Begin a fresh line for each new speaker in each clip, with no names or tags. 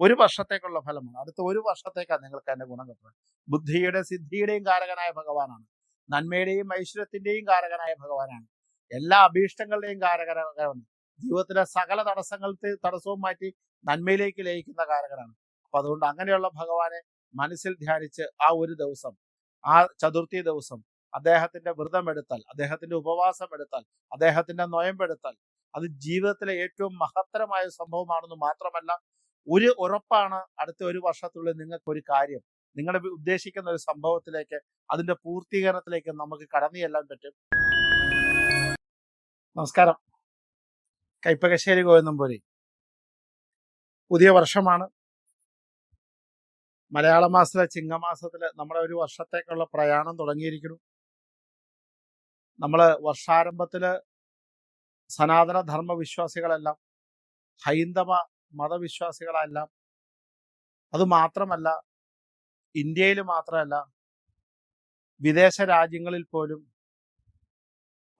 ഒരു വർഷത്തേക്കുള്ള ഫലമാണ്. അടുത്ത ഒരു വർഷത്തേക്കാണ് നിങ്ങൾക്ക് അതിന്റെ ഗുണം കിട്ടുന്നത്. ബുദ്ധിയുടെ സിദ്ധിയുടെയും കാരകനായ ഭഗവാനാണ്. നന്മയുടെയും ഐശ്വര്യത്തിന്റെയും കാരകനായ ഭഗവാനാണ്. എല്ലാ അഭീഷ്ടങ്ങളുടെയും കാരകനാണ്. ജീവിതത്തിലെ സകല തടസ്സങ്ങൾ തടസ്സവും മാറ്റി നന്മയിലേക്ക് ലയിക്കുന്ന കാരകനാണ്. അപ്പൊ അതുകൊണ്ട് അങ്ങനെയുള്ള ഭഗവാനെ മനസ്സിൽ ധ്യാനിച്ച് ആ ഒരു ദിവസം ആ ചതുർത്ഥി ദിവസം അദ്ദേഹത്തിന്റെ വ്രതം എടുത്താൽ അദ്ദേഹത്തിന്റെ ഉപവാസം എടുത്താൽ അദ്ദേഹത്തിന്റെ നൊയമ്പെടുത്താൽ അത് ജീവിതത്തിലെ ഏറ്റവും മഹത്തരമായ സംഭവമാണെന്ന് മാത്രമല്ല ഒരു ഉറപ്പാണ് അടുത്ത ഒരു വർഷത്തിനുള്ളിൽ നിങ്ങൾക്ക് ഒരു കാര്യം. നിങ്ങളുടെ ഉദ്ദേശിക്കുന്ന ഒരു സംഭവത്തിലേക്ക് അതിന്റെ പൂർത്തീകരണത്തിലേക്ക് നമുക്ക് കടന്നു ചെല്ലാൻ പറ്റും. നമസ്കാരം. കൈപ്പകശ്ശേരി ഗോവിന്ദംപുരി പുതിയ വർഷമാണ്. മലയാള മാസത്തിലെ ചിങ്ങമാസത്തിൽ നമ്മുടെ ഒരു വർഷത്തേക്കുള്ള പ്രയാണം തുടങ്ങിയിരിക്കുന്നു. നമ്മൾ വർഷാരംഭത്തിൽ സനാതന ധർമ്മ വിശ്വാസികളെല്ലാം ഹൈന്ദവ മതവിശ്വാസികളെല്ലാം. അത് മാത്രമല്ല ഇന്ത്യയിൽ മാത്രമല്ല വിദേശ രാജ്യങ്ങളിൽ പോലും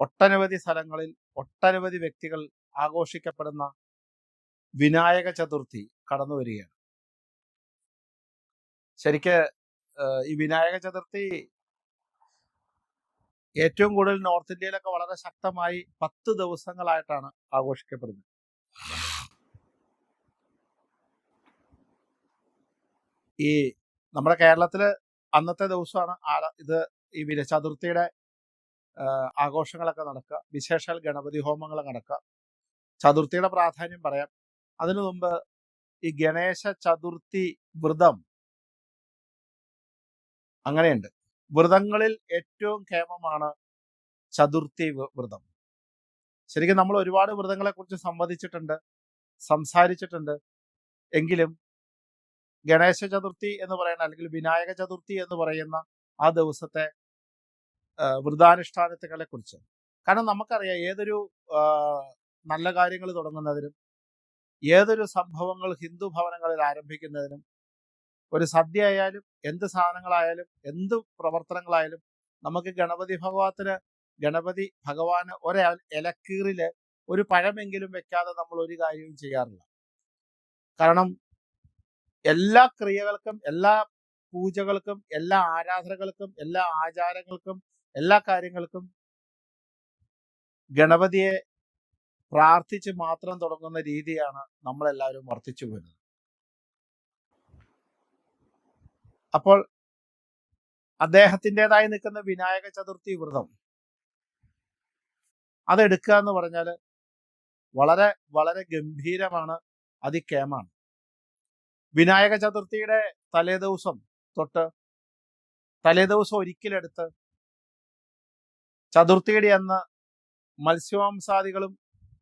ഒട്ടനവധി സ്ഥലങ്ങളിൽ ഒട്ടനവധി വ്യക്തികൾ ആഘോഷിക്കപ്പെടുന്ന വിനായക ചതുർത്ഥി കടന്നു വരികയാണ്. ശരിക്ക് ഈ വിനായക ചതുർത്ഥി ഏറ്റവും കൂടുതൽ നോർത്ത് ഇന്ത്യയിലൊക്കെ വളരെ ശക്തമായി പത്ത് ദിവസങ്ങളായിട്ടാണ് ആഘോഷിക്കപ്പെടുന്നത്. ഈ നമ്മുടെ കേരളത്തിൽ അന്നത്തെ ദിവസമാണ് ആല- ഇത് ഈ വിര ചതുർത്ഥിയുടെ ആഹ്, ആഘോഷങ്ങളൊക്കെ നടക്കുക വിശേഷാൽ ഗണപതി ഹോമങ്ങൾ നടക്കുക ചതുർത്ഥിയുടെ പ്രാധാന്യം പറയാം. അതിനു മുമ്പ് ഈ ഗണേശ ചതുർത്ഥി വ്രതം അങ്ങനെയുണ്ട്. വ്രതങ്ങളിൽ ഏറ്റവും ക്ഷേമമാണ് ചതുർത്ഥി വ്ര- വ്രതം. ശരിക്കും നമ്മൾ ഒരുപാട് വ്രതങ്ങളെ കുറിച്ച് സംവദിച്ചിട്ടുണ്ട് സംസാരിച്ചിട്ടുണ്ട്. എങ്കിലും ഗണേശ ചതുർത്ഥി എന്ന് പറയുന്ന അല്ലെങ്കിൽ വിനായക ചതുർത്ഥി എന്ന് പറയുന്ന ആ ദിവസത്തെ വ്രതാനുഷ്ഠാനത്തുകളെ കുറിച്ച് കാരണം നമുക്കറിയാം ഏതൊരു നല്ല കാര്യങ്ങൾ തുടങ്ങുന്നതിനും ഏതൊരു സംഭവങ്ങൾ ഹിന്ദു ഭവനങ്ങളിൽ ആരംഭിക്കുന്നതിനും ഒരു സദ്യ ആയാലും എന്ത് സാധനങ്ങളായാലും എന്ത് പ്രവർത്തനങ്ങളായാലും നമുക്ക് ഗണപതി ഭഗവാത്തിന് ഗണപതി ഭഗവാന് ഒരാൾ ഇലക്കീറിൽ ഒരു പഴമെങ്കിലും വെക്കാതെ നമ്മൾ ഒരു കാര്യവും ചെയ്യാറില്ല. കാരണം എല്ലാ ക്രിയകൾക്കും എല്ലാ പൂജകൾക്കും എല്ലാ ആരാധനകൾക്കും എല്ലാ ആചാരങ്ങൾക്കും എല്ലാ കാര്യങ്ങൾക്കും ഗണപതിയെ പ്രാർത്ഥിച്ച് മാത്രം തുടങ്ങുന്ന രീതിയാണ് നമ്മളെല്ലാവരും വർത്തിച്ചു വരുന്നത് അപ്പോൾ അദ്ദേഹത്തിന്റെതായി നിൽക്കുന്ന വിനായക ചതുർത്ഥി വ്രതം. അതെടുക്കുക എന്ന് പറഞ്ഞാൽ വളരെ വളരെ ഗംഭീരമാണ് അതിക്കേമാണ്. വിനായക ചതുർത്ഥിയുടെ തലേദിവസം തൊട്ട് തലേദിവസം ഒരിക്കലെടുത്ത് ചതുർത്ഥിയുടെ അന്ന് മത്സ്യമാംസാദികളും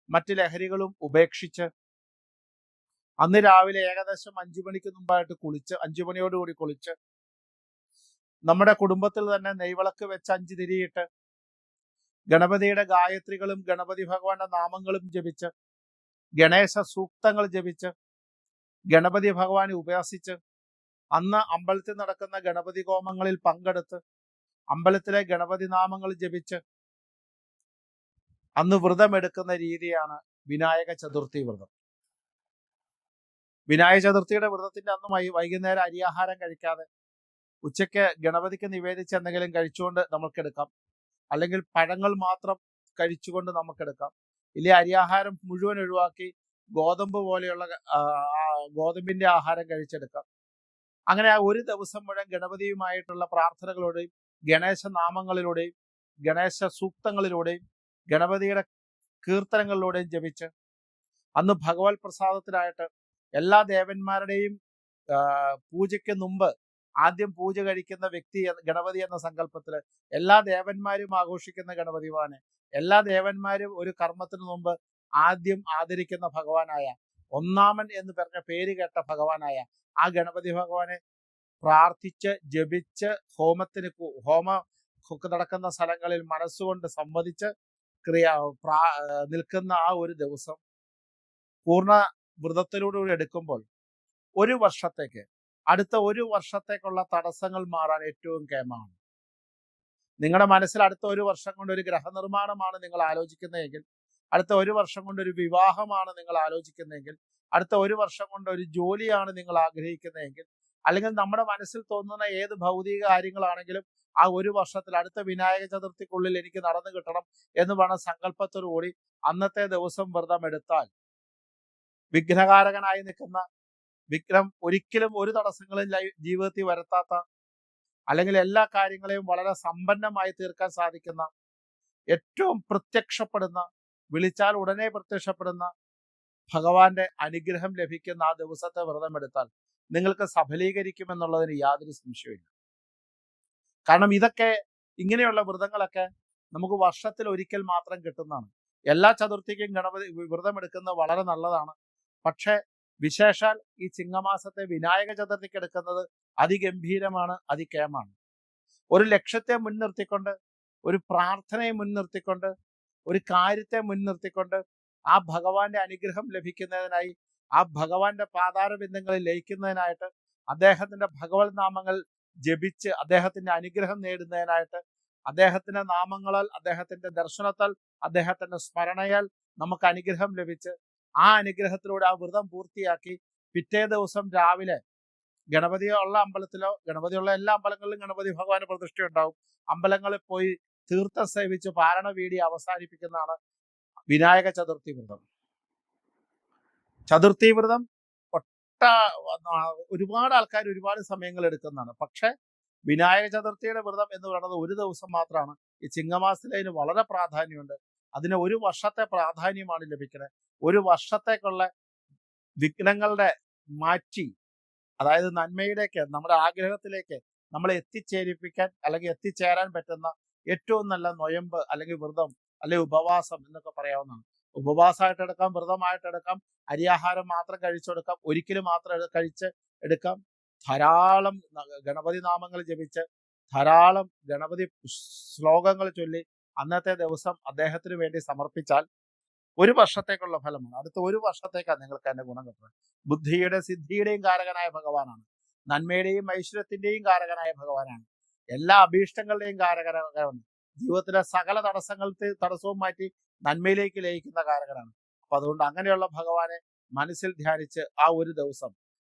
മറ്റ് ലഹരികളും ഉപേക്ഷിച്ച് അന്ന് രാവിലെ ഏകദേശം അഞ്ചു മണിക്ക് മുമ്പായിട്ട് കുളിച്ച് അഞ്ചു മണിയോടുകൂടി കുളിച്ച് നമ്മുടെ കുടുംബത്തിൽ തന്നെ നെയ്വിളക്ക് വെച്ച് അഞ്ചു തിരിയിട്ട് ഗണപതിയുടെ ഗായത്രികളും ഗണപതി ഭഗവാന്റെ നാമങ്ങളും ജപിച്ച് ഗണേശ സൂക്തങ്ങൾ ജപിച്ച് ഗണപതി ഭഗവാനെ ഉപാസിച്ച് അന്ന് അമ്പലത്തിൽ നടക്കുന്ന ഗണപതി ഹോമങ്ങളിൽ പങ്കെടുത്ത് അമ്പലത്തിലെ ഗണപതി നാമങ്ങൾ ജപിച്ച് അന്ന് വ്രതമെടുക്കുന്ന രീതിയാണ് വിനായക ചതുർത്ഥി വ്രതം. വിനായക ചതുർത്ഥിയുടെ വ്രതത്തിന്റെ അന്ന് വൈകുന്നേരം അരിയാഹാരം കഴിക്കാതെ ഉച്ചയ്ക്ക് ഗണപതിക്ക് നിവേദിച്ച് എന്തെങ്കിലും കഴിച്ചുകൊണ്ട് നമുക്കെടുക്കാം അല്ലെങ്കിൽ പഴങ്ങൾ മാത്രം കഴിച്ചുകൊണ്ട് നമുക്കെടുക്കാം ഇല്ലേ അരിയാഹാരം മുഴുവൻ ഒഴിവാക്കി ഗോതമ്പ് പോലെയുള്ള ഗോതമ്പിന്റെ ആഹാരം കഴിച്ചെടുക്കാം. അങ്ങനെ ആ ഒരു ദിവസം മുഴുവൻ ഗണപതിയുമായിട്ടുള്ള പ്രാർത്ഥനകളോടെയും ഗണേശ നാമങ്ങളിലൂടെയും ഗണേശ സൂക്തങ്ങളിലൂടെയും ഗണപതിയുടെ കീർത്തനങ്ങളിലൂടെയും ജപിച്ച് അന്ന് ഭഗവത് പ്രസാദത്തിനായിട്ട് എല്ലാ ദേവന്മാരുടെയും പൂജയ്ക്ക് മുമ്പ് ആദ്യം പൂജ കഴിക്കുന്ന വ്യക്തി ഗണപതി എന്ന സങ്കല്പത്തിൽ എല്ലാ ദേവന്മാരും ആഘോഷിക്കുന്ന ഗണപതിവാനെ എല്ലാ ദേവന്മാരും ഒരു കർമ്മത്തിന് മുമ്പ് ആദ്യം ആദരിക്കുന്ന ഭഗവാനായ ഒന്നാമൻ എന്ന് പറഞ്ഞ പേര് കേട്ട ഭഗവാനായ ആ ഗണപതി ഭഗവാനെ പ്രാർത്ഥിച്ച് ജപിച്ച് ഹോമത്തിന് ഹോമ നടക്കുന്ന സ്ഥലങ്ങളിൽ മനസ്സുകൊണ്ട് സംവദിച്ച് ക്രിയ നിൽക്കുന്ന ആ ഒരു ദിവസം പൂർണ വ്രതത്തിലൂടെ എടുക്കുമ്പോൾ ഒരു വർഷത്തേക്ക് അടുത്ത ഒരു വർഷത്തേക്കുള്ള തടസ്സങ്ങൾ മാറാൻ ഏറ്റവും കേമാണ് നിങ്ങളുടെ മനസ്സിൽ അടുത്ത ഒരു വർഷം കൊണ്ട് ഒരു ഗ്രഹനിർമ്മാണമാണ് നിങ്ങൾ ആലോചിക്കുന്നതെങ്കിൽ അടുത്ത ഒരു വർഷം കൊണ്ട് ഒരു വിവാഹമാണ് നിങ്ങൾ ആലോചിക്കുന്നതെങ്കിൽ അടുത്ത ഒരു വർഷം കൊണ്ട് ഒരു ജോലിയാണ് നിങ്ങൾ ആഗ്രഹിക്കുന്നതെങ്കിൽ അല്ലെങ്കിൽ നമ്മുടെ മനസ്സിൽ തോന്നുന്ന ഏത് ഭൗതിക കാര്യങ്ങളാണെങ്കിലും ആ ഒരു വർഷത്തിൽ അടുത്ത വിനായക ചതുർത്ഥിക്കുള്ളിൽ എനിക്ക് നടന്നു കിട്ടണം എന്ന് പറഞ്ഞ സങ്കല്പത്തോടു കൂടി അന്നത്തെ ദിവസം വ്രതം എടുത്താൽ വിഘ്നകാരകനായി നിൽക്കുന്ന വിക്രം ഒരിക്കലും ഒരു തടസ്സങ്ങളും ജീവിതത്തിൽ വരുത്താത്ത അല്ലെങ്കിൽ എല്ലാ കാര്യങ്ങളെയും വളരെ സമ്പന്നമായി തീർക്കാൻ സാധിക്കുന്ന ഏറ്റവും പ്രത്യക്ഷപ്പെടുന്ന വിളിച്ചാൽ ഉടനെ പ്രത്യക്ഷപ്പെടുന്ന ഭഗവാന്റെ അനുഗ്രഹം ലഭിക്കുന്ന ആ ദിവസത്തെ വ്രതം എടുത്താൽ നിങ്ങൾക്ക് സഫലീകരിക്കുമെന്നുള്ളതിന് യാതൊരു സംശയമില്ല കാരണം ഇതൊക്കെ ഇങ്ങനെയുള്ള വ്രതങ്ങളൊക്കെ നമുക്ക് വർഷത്തിൽ ഒരിക്കൽ മാത്രം കിട്ടുന്നതാണ്. എല്ലാ ചതുർത്ഥിക്കും ഗണപതി വ്രതം എടുക്കുന്നത് വളരെ നല്ലതാണ്. പക്ഷേ വിശേഷാൽ ഈ ചിങ്ങമാസത്തെ വിനായക ചതുർത്ഥിക്ക് എടുക്കുന്നത് അതിഗംഭീരമാണ് അതികേമാണ് ഒരു ലക്ഷ്യത്തെ മുൻനിർത്തിക്കൊണ്ട് ഒരു പ്രാർത്ഥനയെ മുൻനിർത്തിക്കൊണ്ട് ഒരു കാര്യത്തെ മുൻനിർത്തിക്കൊണ്ട് ആ ഭഗവാന്റെ അനുഗ്രഹം ലഭിക്കുന്നതിനായി ആ ഭഗവാന്റെ പാതാരബിന്ദങ്ങളിൽ ലയിക്കുന്നതിനായിട്ട് അദ്ദേഹത്തിന്റെ ഭഗവത് നാമങ്ങൾ ജപിച്ച് അദ്ദേഹത്തിന്റെ അനുഗ്രഹം നേടുന്നതിനായിട്ട് അദ്ദേഹത്തിന്റെ നാമങ്ങളാൽ അദ്ദേഹത്തിന്റെ ദർശനത്താൽ അദ്ദേഹത്തിന്റെ സ്മരണയാൽ നമുക്ക് അനുഗ്രഹം ലഭിച്ച് ആ അനുഗ്രഹത്തിലൂടെ ആ വ്രതം പൂർത്തിയാക്കി പിറ്റേ ദിവസം രാവിലെ ഗണപതിയുള്ള അമ്പലത്തിലോ ഗണപതിയുള്ള എല്ലാ അമ്പലങ്ങളിലും ഗണപതി ഭഗവാന് പ്രതിഷ്ഠ ഉണ്ടാവും അമ്പലങ്ങളിൽ പോയി തീർത്ഥം സേവിച്ച് പാരണ വീടി അവസാനിപ്പിക്കുന്നതാണ് വിനായക ചതുർത്ഥി വ്രതം. ചതുർത്ഥി വ്രതം ഒട്ട ഒരുപാട് ആൾക്കാർ ഒരുപാട് സമയങ്ങൾ എടുക്കുന്നതാണ്. പക്ഷെ വിനായക ചതുർത്ഥിയുടെ വ്രതം എന്ന് പറയുന്നത് ഒരു ദിവസം മാത്രമാണ്. ഈ ചിങ്ങമാസത്തിൽ അതിന് വളരെ പ്രാധാന്യമുണ്ട്. അതിന് ഒരു വർഷത്തെ പ്രാധാന്യമാണ് ലഭിക്കുന്നത് ഒരു വർഷത്തേക്കുള്ള വിഘ്നങ്ങളുടെ മാറ്റി അതായത് നന്മയിലേക്ക് നമ്മുടെ ആഗ്രഹത്തിലേക്ക് നമ്മളെ എത്തിച്ചേരിപ്പിക്കാൻ അല്ലെങ്കിൽ എത്തിച്ചേരാൻ പറ്റുന്ന ഏറ്റവും നല്ല നൊയമ്പ് അല്ലെങ്കിൽ വ്രതം അല്ലെങ്കിൽ ഉപവാസം എന്നൊക്കെ പറയാവുന്നതാണ്. ഉപവാസമായിട്ട് എടുക്കാം വ്രതമായിട്ട് എടുക്കാം അരിയാഹാരം മാത്രം കഴിച്ചെടുക്കാം ഒരിക്കലും മാത്രം കഴിച്ച് എടുക്കാം. ധാരാളം ഗണപതി നാമങ്ങൾ ജപിച്ച് ധാരാളം ഗണപതി ശ്ലോകങ്ങൾ ചൊല്ലി അന്നത്തെ ദിവസം അദ്ദേഹത്തിന് വേണ്ടി സമർപ്പിച്ചാൽ ഒരു വർഷത്തേക്കുള്ള ഫലമാണ്. അടുത്ത ഒരു വർഷത്തേക്കാണ് നിങ്ങൾക്ക് അതിന്റെ ഗുണം കിട്ടുന്നത്. ബുദ്ധിയുടെ സിദ്ധിയുടെയും കാരകനായ ഭഗവാനാണ്. നന്മയുടെയും ഐശ്വര്യത്തിന്റെയും കാരകനായ ഭഗവാനാണ്. എല്ലാ അഭീഷ്ടങ്ങളുടെയും കാരകരാണ്. ജീവിതത്തിലെ സകല തടസ്സങ്ങൾക്ക് തടസ്സവും മാറ്റി നന്മയിലേക്ക് ലയിക്കുന്ന കാരകനാണ് അപ്പൊ അതുകൊണ്ട് അങ്ങനെയുള്ള ഭഗവാനെ മനസ്സിൽ ധ്യാനിച്ച് ആ ഒരു ദിവസം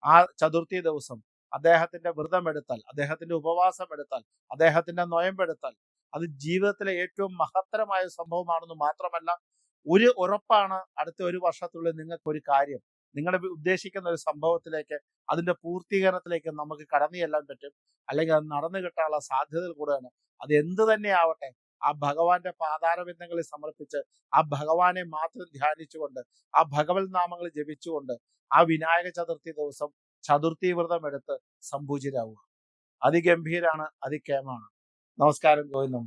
ആ ചതുർത്ഥി ദിവസം അദ്ദേഹത്തിന്റെ വ്രതം എടുത്താൽ അദ്ദേഹത്തിന്റെ ഉപവാസം എടുത്താൽ അദ്ദേഹത്തിന്റെ നൊയമ്പെടുത്താൽ അത് ജീവിതത്തിലെ ഏറ്റവും മഹത്തരമായ സംഭവമാണെന്ന് മാത്രമല്ല ഒരു ഉറപ്പാണ് അടുത്ത ഒരു വർഷത്തുള്ളിൽ നിങ്ങൾക്ക് ഒരു കാര്യം. നിങ്ങളുടെ വി- ഉദ്ദേശിക്കുന്ന ഒരു സംഭവത്തിലേക്ക് അതിന്റെ പൂർത്തീകരണത്തിലേക്ക് നമുക്ക് കടന്നു ചെല്ലാൻ പറ്റും. അല്ലെങ്കിൽ അത് നടന്നു കിട്ടാനുള്ള സാധ്യതകൾ കൂടുതലാണ്. അത് എന്ത് തന്നെ ആവട്ടെ ആ ഭഗവാന്റെ പാതാരബിന്ദങ്ങളിൽ സമർപ്പിച്ച് ആ ഭഗവാനെ മാത്രം ധ്യാനിച്ചുകൊണ്ട് ആ ഭഗവത് നാമങ്ങൾ ജപിച്ചുകൊണ്ട് ആ വിനായക ചതുർത്ഥി ദിവസം ചതുർത്ഥി വ്രതം എടുത്ത് സംപൂജിരാവുക അതിഗംഭീരാണ് അതികേമാണ് നമസ്കാരം ഗോവിന്ദം